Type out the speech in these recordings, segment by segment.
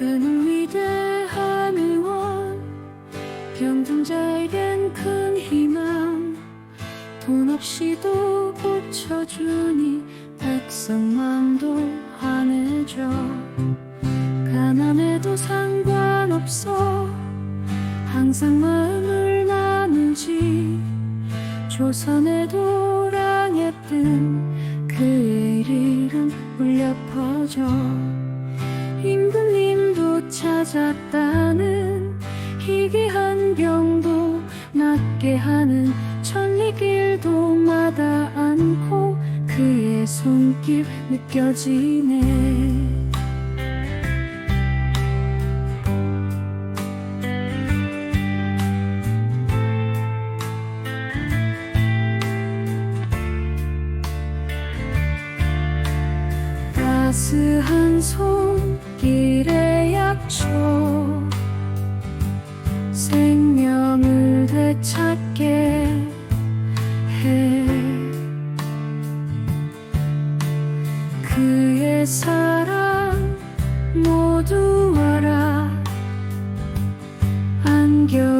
그는 위대한 의원. 병동자에겐 큰 희망. 돈 없이도 고쳐주니 백성 마음도 환해져 가난해도 상관없어. 항상 마음을 나누지. 조선에도 찾았다는 희귀한 병도 낫게 하는 천리길도 마다 않고 그의 손길 느껴지네. 따스한 손길의 약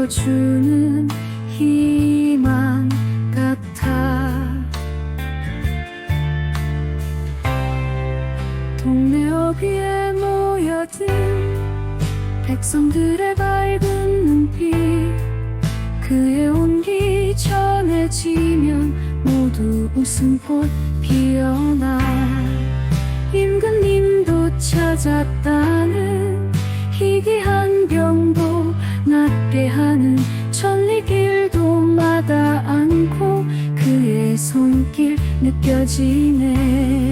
안겨주는 희망 같아. 동네 어귀에 모여든 백성들의 밝은 눈빛. 그의 온기 전해지면 모두 웃음꽃 피어나. 임금님도 찾았다는 지네